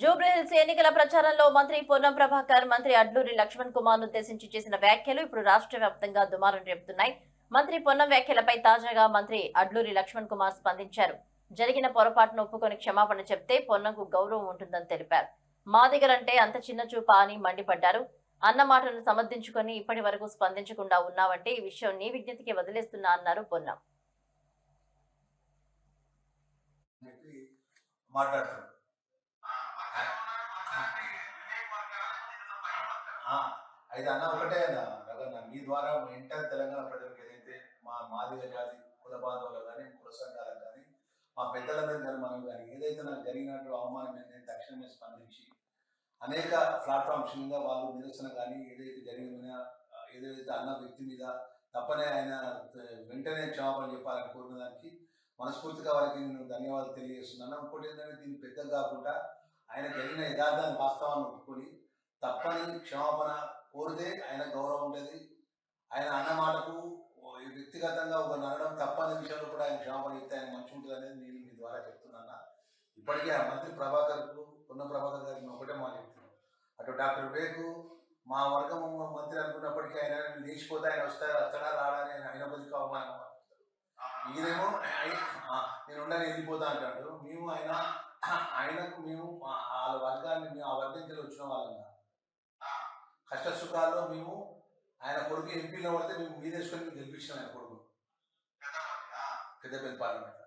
జూబ్లీహిల్స్ ఎన్నికల ప్రచారంలో మంత్రి పొన్నం ప్రభాకర్ మంత్రి అడ్లూరి లక్ష్మణ్ కుమార్ ఉద్దేశించి చేసిన వ్యాఖ్యలు ఇప్పుడు రాష్ట్ర వ్యాప్తంగా దుమారం రేపుతున్నాయి. మంత్రి పొన్నం వ్యాఖ్యలపై తాజాగా మంత్రి అడ్లూరి లక్ష్మణ్ కుమార్ స్పందించారు. జరిగిన పొరపాటును ఒప్పుకొని క్షమాపణ చెప్తే పొన్నంకు గౌరవం ఉంటుందని తెలిపారు. మా దగ్గరంటే అంత చిన్న చూప అని మండిపడ్డారు. అన్న మాటను సమర్థించుకొని ఇప్పటి వరకు స్పందించకుండా ఉన్నావంటే ఈ విషయం నీ విజ్ఞతకి వదిలేస్తున్నా అన్నారు పొన్నం. అయితే అన్న ఒకటే అన్న. రగన్న మీ ద్వారా మా ఎంటర్ తెలంగాణ ప్రజలకు ఏదైతే మా మాదిగ జాతి కుల బాంధవులు కానీ కుల సంఘాలకు కానీ మా పెద్దలందరూ కానీ మనం కానీ ఏదైతే నాకు జరిగినట్టు అవమానం నేను తక్షణమే స్పందించి అనేక ప్లాట్ఫామ్స్ మీద వాళ్ళు నిరసన కానీ ఏదైతే జరిగిన ఏదైతే అన్న వ్యక్తి మీద తప్పనే ఆయన వెంటనే క్షమాపణ చెప్పాలని కోరిన దానికి మనస్ఫూర్తిగా వారికి నేను ధన్యవాదాలు తెలియజేస్తున్నాను. ఇంకోటి ఏంటంటే దీన్ని పెద్దగా కాకుండా ఆయన జరిగిన యథార్థాన్ని వాస్తవాన్ని ఒప్పుకొని తప్పని క్షమాపణ కోరితే ఆయన గౌరవం ఉంటుంది ఆయన అన్న మాటకు వ్యక్తిగతంగా ఒక నడడం తప్పని విషయంలో కూడా ఆయన క్షమాపణ ఇస్తే ఆయన మంచి ఉంటుంది అనేది నేను మీ ద్వారా చెప్తున్నాను? ఇప్పటికే ఆ మంత్రి ప్రభాకర్ ఉన్న ప్రభాకర్ గారికి ఒకటే మాట చెప్తున్నాను. అటు డాక్టర్ వివేక్ మా వర్గం మంత్రి అనుకున్నప్పటికీ ఆయన లేచిపోతే ఆయన వస్తారా వస్తాడా రాడా అని ఆయన ఆయన బతికి అవమానం ఈయనేమో ఆయ- నేను ఉండని వెళ్ళిపోతా అంటాడు. మేము ఆయన ఆయనకు మేము వాళ్ళ వర్గాన్ని మేము ఆ వర్గం నుంచి వచ్చిన వాళ్ళంగా కష్ట సుఖాల్లో మేము ఆయన కొడుకు ఎంపీలో పడితే మేము మీదేసుకొని మేము గెలిపించినాం ఆయన కొడుకు. పెద్దపల్లి పార్లమెంట్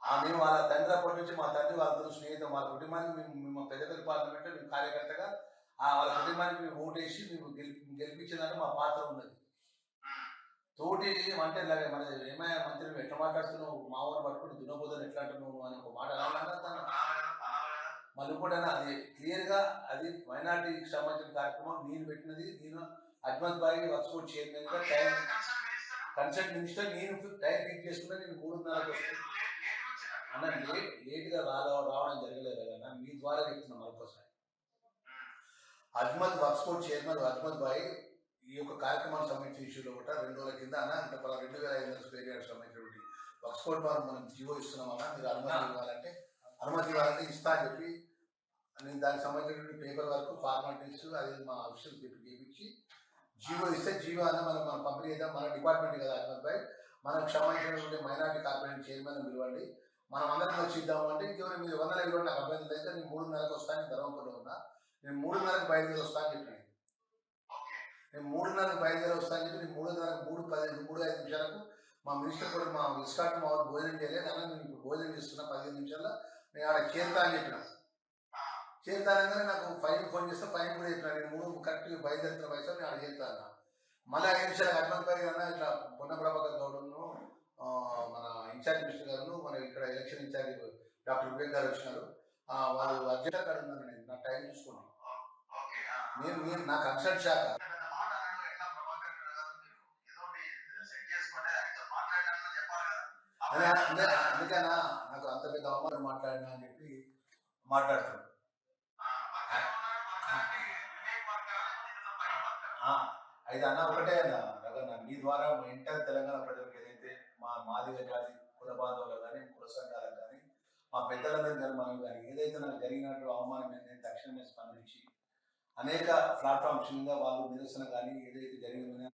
ఆ మేము వాళ్ళ తండ్రి అప్పటి నుంచి మా తండ్రి వాళ్ళతో స్నేహితం వాళ్ళ కుటుంబానికి మేము మేము పెద్దపల్లి పార్లమెంట్లో మేము కార్యకర్తగా ఆ వాళ్ళ కుటుంబానికి మేము ఓటేసి మేము గెలిపి గెలిపించడానికి మా పాత్ర ఉన్నది. తోటి అంటే ఇలాగే మన ఏమయ్య మంత్రి ఎట్లా మాట్లాడుతున్నావు? మా ఊరు పట్టుకుని దున్నపోదని ఎట్లా అంటున్నావు అని ఒక మాట రావాలన్నా తను మళ్ళీ కూడా అది క్లియర్గా అది మైనార్టీకి సంబంధించిన కార్యక్రమం నేను పెట్టినది నేను అడ్వాన్స్ బాయ్ వర్క్స్పోర్ట్ చైర్మన్గా టైం కన్సల్ట్ మినిస్టర్ నేను టైం ఫిక్స్ చేసుకున్నా నేను మూడున్నరకు వస్తాను. అన్న లేట్ లేట్గా రావ రావడం జరగలేదు కదా మీ ద్వారా చెప్తున్నా మరొకసారి. అజ్మద్ వర్క్స్పోర్ట్ చైర్మన్ అజ్మద్ బాయ్ ఈ యొక్క కార్యక్రమానికి సంబంధించిన ఇష్యూలో కూడా రెండు రోజుల కింద అన్న ఇంత పలా రెండు వేల ఐదు వందల స్క్వేర్ యార్డ్స్ సంబంధించినటువంటి వర్క్స్పోర్ట్ వారు మనం జీవో ఇస్తున్నామన్నా మీరు అనుమతి ఇవ్వాలంటే అనుమతి ఇవ్వాలంటే ఇస్తా అని చెప్పి నేను దానికి సంబంధించినటువంటి పేపర్ వర్క్ ఫార్మాలిటీస్ అది మా ఆఫీసులు చెప్పి చేయించి జియో ఇస్తే జియో అన్న మనం మనం పంపిణీ చేద్దాం మన డిపార్ట్మెంట్ కదా అహ్మద్ భాయ్. మనకు సంబంధించినటువంటి మైనార్టీ కార్పొరేషన్ చైర్మన్ పిలవండి. మనం అందరం వచ్చి అంటే ఇంకెవరు మీరు వందల ఇరవై నాకు అభ్యర్థులు అయితే నేను మూడున్నరకు వస్తాను నేను ధర్మపురంలో ఉన్నా. నేను మూడున్నరకు బయలుదేరి వస్తాను అని చెప్పాను. నేను మూడున్నరకు బయలుదేరి వస్తాను చెప్పి నేను మూడున్నరకు మూడు పదిహేను మూడు ఐదు నిమిషాలకు మా మినిస్టర్ కూడా మా విస్కాట్ మా భోజనం చేయలేదు. అన్న నేను ఇప్పుడు భోజనం చేస్తున్నా పదిహేను నిమిషాల్లో. నేను ఆడ చేరుతా అని చెప్పిన. చేరుతానగానే నాకు ఫైన్ ఫోన్ చేస్తే ఫైన్ కూడా చెప్పిన నేను మూడు కరెక్ట్గా బయలుదేరుతున్న వయసు నేను ఆడ చేరుతా అన్న. మళ్ళీ ఐదు నిమిషాలు హనుమంత్ భాయ్ అన్న ఇట్లా పొన్న ప్రభాకర్ గౌడ్ను మన ఇన్ఛార్జ్ మినిస్టర్ గారు మన ఇక్కడ ఎలక్షన్ ఇన్ఛార్జ్ డాక్టర్ వివేక్ గారు వచ్చినారు. వాళ్ళు అర్జెంట్ అక్కడ ఉన్నాను నేను నా టైం చూసుకోండి. నేను నేను నా కన్సల్ట్ శాఖ. అదే అదే అందుకనా నాకు అంత పెద్ద అవమానం మాట్లాడినా అని చెప్పి మాట్లాడుతున్నాను అయితే అన్న ఒకటే అన్న రగన్న మీ ద్వారా మా ఇంటర్ తెలంగాణ ప్రజలకు ఏదైతే మా మాదిగ జాతి కుల కానీ కుల సంఘాలకు కానీ మా పెద్దలందరూ కానీ మనం కానీ ఏదైతే నాకు జరిగినట్టు అవమానం మీద నేను తక్షణమే స్పందించి అనేక ప్లాట్ఫామ్స్ మీద వాళ్ళు నిరసన కానీ ఏదైతే జరిగిన